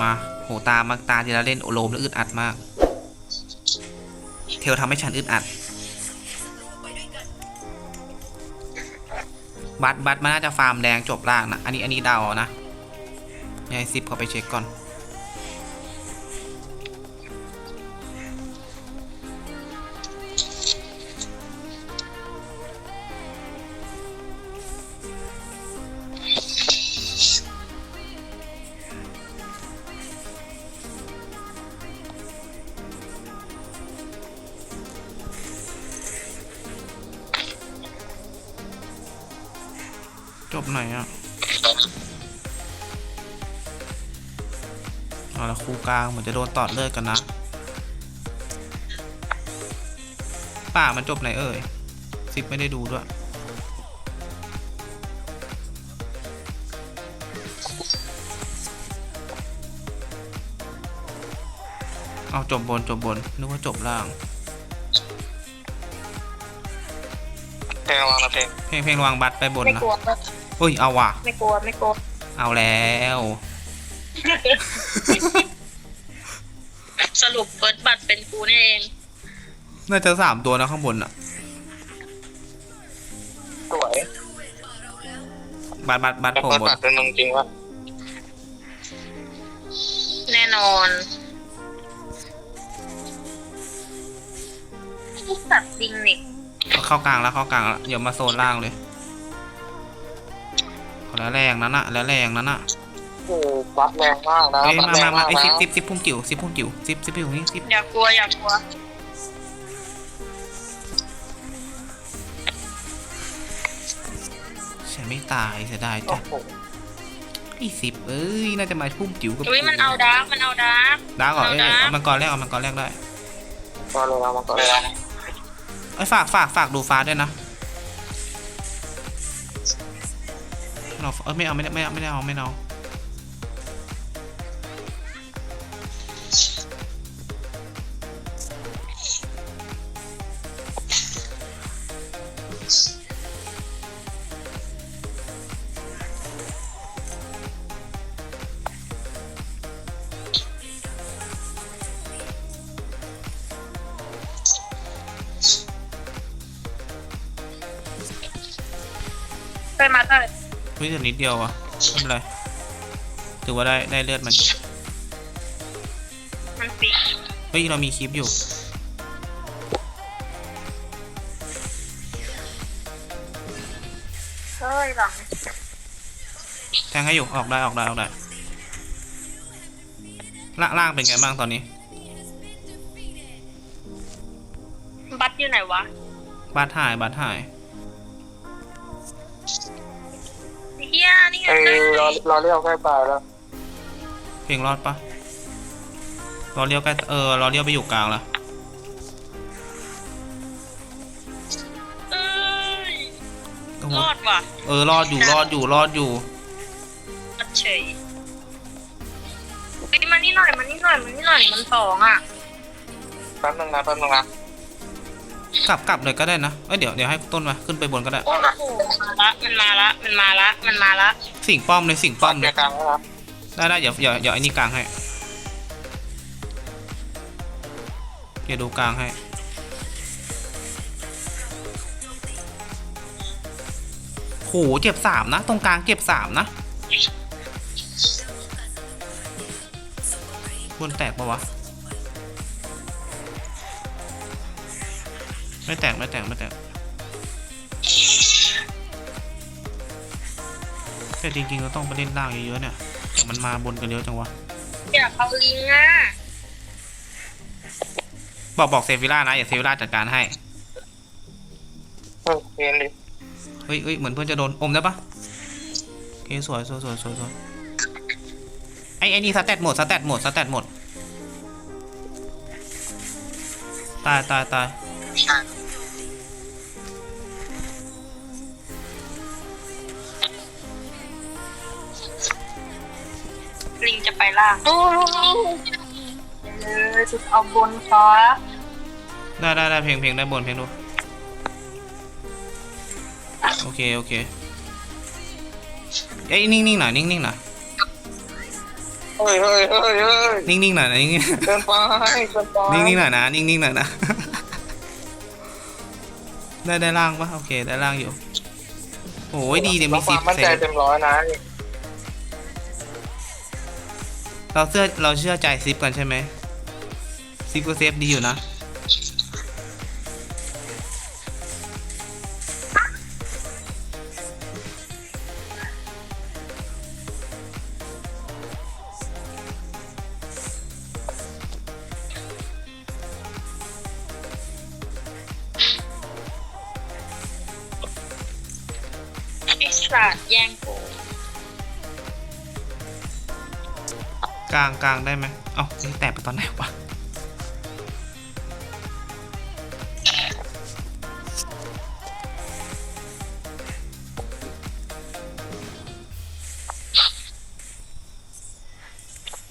มาโหตามาตาที่เราเล่นโอโลมแล้วอึดอัดมาก เทลทำให้ฉันอึดอัด บัตบัตมันน่าจะฟาร์มแดงจบล่างนะ อันนี้อันนี้เดาเอานะยัยซิปเขาไปเช็คก่อน ไหนอะเอาละคู่กลางเหมือนจะโดนตอดเลือดกันนะ ป่ามันจบไหนเอ่ยซิปไม่ได้ดูด้วย เอาจบบนจบบน นึกว่าจบล่าง เพลงระวังนะเพลงเพลงเพลงวางบัตรไปบนไม่นะ กลัว เฮ้ยเอาว่ะ ไม่กลัวไม่กลัวเอาแล้ว สรุปเฟิร์สบัตรเป็นกูนี่เอง น่าจะสามตัวนะข้างบนอะ สวยบัตรบัตรบัตรแต่ผมเปิดบนบัตรเป็นมึงจริงวะแน่นอนสัตว์จริงนี่เข้ากลางแล้วเข้ากลางแล้วเดี๋ยวมาโซนล่างเลยเอา แล้วแรงนั้นอะแล้วแรงนั้นอะโอ้บัตรแรงมากนะเอ้ยบัตรมาแรมางมามากไอ้นะซิปซิปซิปพุ่มจิ๋วซิปพุ่มจิ๋วซิปซิปอยู่นี่ซิปอย่ากลัวอย่ากลัวฉันไม่ตายเสียดายโอ้จ้ะโหไอ้ซิปเอ้ยน่าจะมาพุ่มจิ๋วกับอุ้ยมันเอาดาร์กมันเอาดาร์ก ดาวก่อนเอ้ยเอาดาร์ก เอามังกรแรกเอามังกรแรกได้ก็เลยเอามาก็เลยเอามาไอ้ยฝากฝากฝากดูฟ้าด้วยนะ เราเอ้ยไม่เอาไม่ได้ไม่เอาไม่ได้เอาไม่เอาไปมา เท่าไหร่เฮ้ยแต่นิดเดียวอะไม่เป็นไรถือว่าได้ได้เลือดมันอยู่มันปีเฮ้ยเรามีคลิปอยู่เฮ้ยหลังแทงให้อยู่ออกได้ออกได้ออกได้ล่างล่างเป็นไงบ้างตอนนี้ บัตรอยู่ไหนวะบาดหายบาดหาย ไงเอ้ยเราเราเรียกใกล้ตายแล้วเพลงรอดปะรอเลี้ยวใกล้เออรอเลี้ยวไปอยู่กลางละเอ้ยโอ้โหรอดว่ะเออรอดอยู่รอดอยู่รอดอยู่รอดเฉยไอ้ยมานี่หน่อยมานี่หน่อยมานี่หน่อยมันสองอะแป๊บนึงนะแป๊บนึงนะ กลับกลับเลยก็ได้นะเอ้ยเดี๋ยวเดี๋ยวให้ต้นมาขึ้นไปบนก็ได้ โอ้โหมาละมันมาละมันมาละมันมาละสิงป้อมเลยสิงป้อมเกีเลยร์กลางนะครับได้ได้เดี๋ยวเดี๋ยวเดี๋ยวไอ้นี่กลางให้เดี๋ยวดูกลางให้ โหเจ็บสามนะ ตรงกลางเจ็บสามนะบนแตกปะวะ ไม่แตกไม่แตกไม่แตกแต่จริงๆเราต้องไปเล่นล่างเยอะๆเนี่ยแต่มันมาบนกันเยอะจังวะอยากเอาลิงอะบอกบอกเซฟิล่านะอย่าเซฟิล่าจัดการให้เฮ้ยเรียนดิเฮ้ยเฮ้ยเหมือนเพื่อนจะโดนอมได้ปะโอเคสวยสวยสวยสวยสวยไอ้ไอ้นี่สแตทหมดสแตทหมดสแตทหมดตายตายตาย ลิงจะไปล่างโอ้เออจุดเอาบนคอได้ได้ได้เพลงเพลงได้บนเพลงดูโอเคโอเคเอ้ยนิ่งๆหน่อยนิ่งๆหน่อยเฮ้ยเฮ้ยเฮ้ยเฮ้ยนิ่งๆหน่อยนะนิ่งเกินไปเกินไปๆนิ่งๆหน่อยนะ นิ่งๆหน่อยนะ ได้ได้ล่างปะโอเค ได้ล่างอยู่โอ้ยดีเดี๋ยวมีราคสิวาบมั่นเซใจฟเต็มร้อยนะ เราเชื่อเราเชื่อใจซิปกันใช่ไหมซิปก็เซฟดีอยู่นะไอสัตว์แย่งกู กลางกลางได้ไหมเอ้านี่แตกไปตอนไหนวะ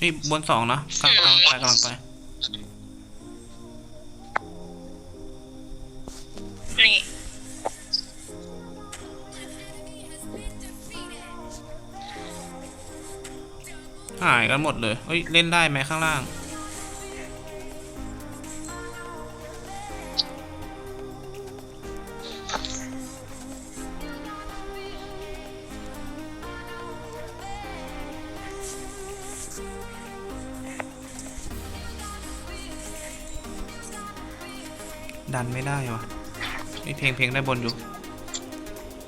นี่บนสองนะกลางกลางไปกลังไปนี่ หายกันหมดเลยเอ้ยเล่นได้ไหมข้างล่าง ดันไม่ได้วะนี่เพลงเพลงได้บนอยู่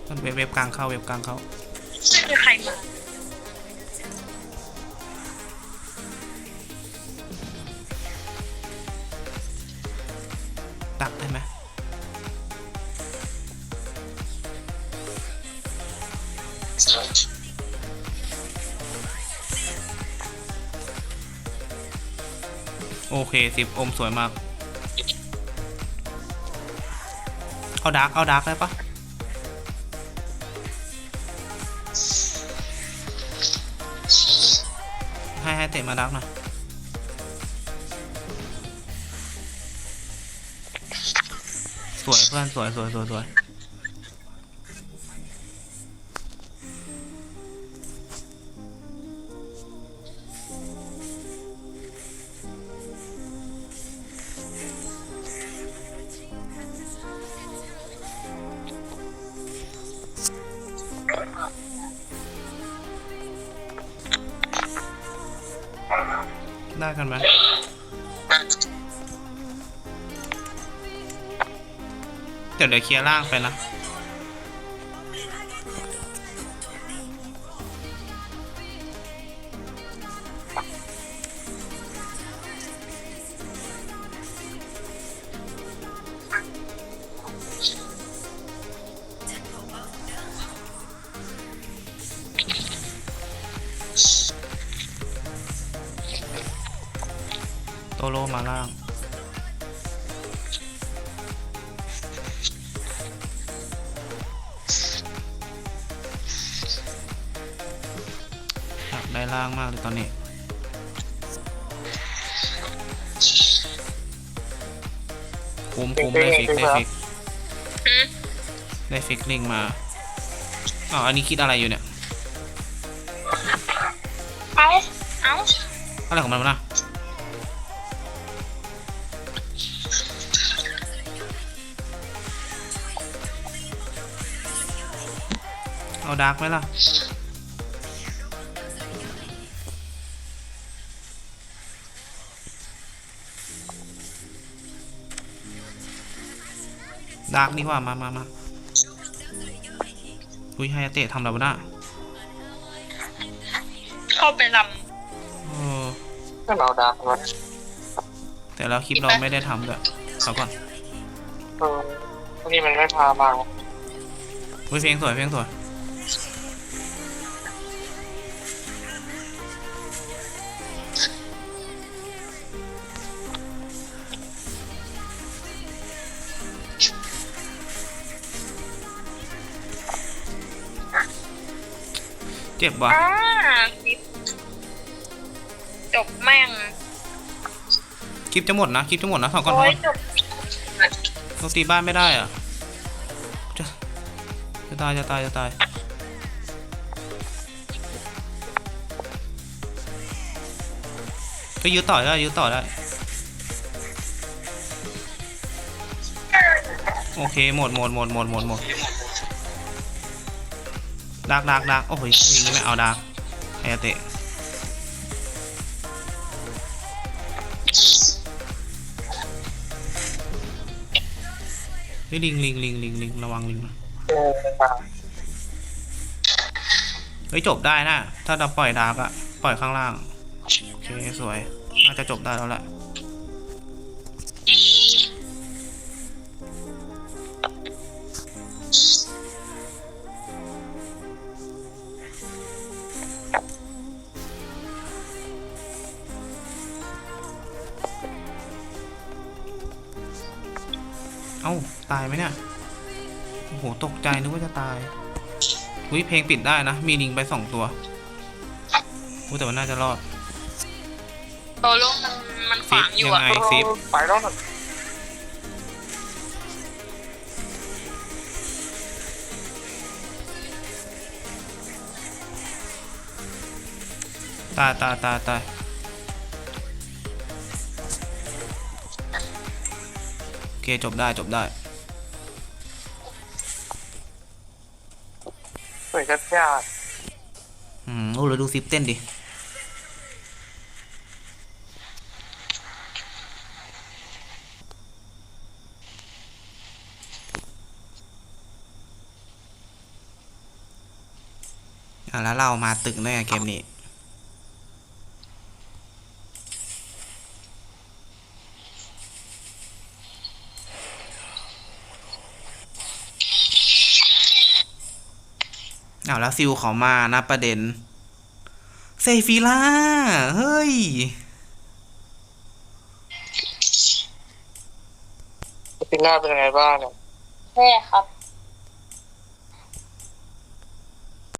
มันเว็บเว็บกลางเข้าเว็บกลางเข้าไม่มีใครมา ตักได้ไหมโอเคสิบอมสวยมาก เอาดาร์กเอาดาร์กได้ปะให้ให้เตะมาดาร์กหน่อย สวยเพื่อนสวยสวยสวยสวยได้กันไหม ดี๋ยวเดี๋ยวเคลียร์ล่างไปนะโตโลมาล่าง ล่างมากเลยตอนนี้ คุ้มคุ้มได้ฟิกได้ฟิกหืมได้ฟิกลิงมาอ๋ออันนี้คิดอะไรอยู่เนี่ยเอาเอาอะไรของมันวะนะเอาดาร์กไหมล่ะ ดาร์กดีกว่ามามามาอุ้ยไฮยาเตะทำอะไรวะน่ะเข้าไปลเออก็เราดักมาแต่แล้วคลิปเราไม่ได้ทำด้วยเอาก่อนเออนี่มันไม่พามา อุ้ยเพลงสวยเพลงสวย เจ็บว่ะจบแม่งคลิปจะหมดนะ คลิปจะหมดนะสองก่อนถอดโอ้ยจบต้องตีบ้านไม่ได้อะจะจะตายจะตายจะตายไปยื้อต่อได้ยื้อต่อได้ โอเค หมดหมดหมดหมดหมดหมด ดักดักดักโอ้โหยิงนี่ไม่เอาดักไอ้เตะเฮ้ยลิงลิงลิงลิงลิงระวังลิงนะเออมาเฮ้ยจบได้นะ ถ้าเราปล่อยดาร์กอะปล่อยข้างล่าง โอเค สวย น่าจะจบได้แล้วแหละ ตายไหมเนี่ย โอ้โห ตกใจนึกว่าจะตายอุ้ยเพลงปิดได้นะ มีลิงไปสองตัวอุ้ยแต่ว่าน่าจะรอด โตโล่มันมันขวางอยู่ยังอะไงซิป ไปแล้วนะตายตายตายตายโอเค จบได้จบได้ สวยจัดจ้าอืมโอ้เราดูซิปเต้นดิ แล้วเรามาตึกด้วยไงเกมนี้ อาแล้วซิลเขามานะประเด็น เซฟิล่า เฮ้ยปิล่าเป็นยังไงบ้างเนี่ยแค่ครับ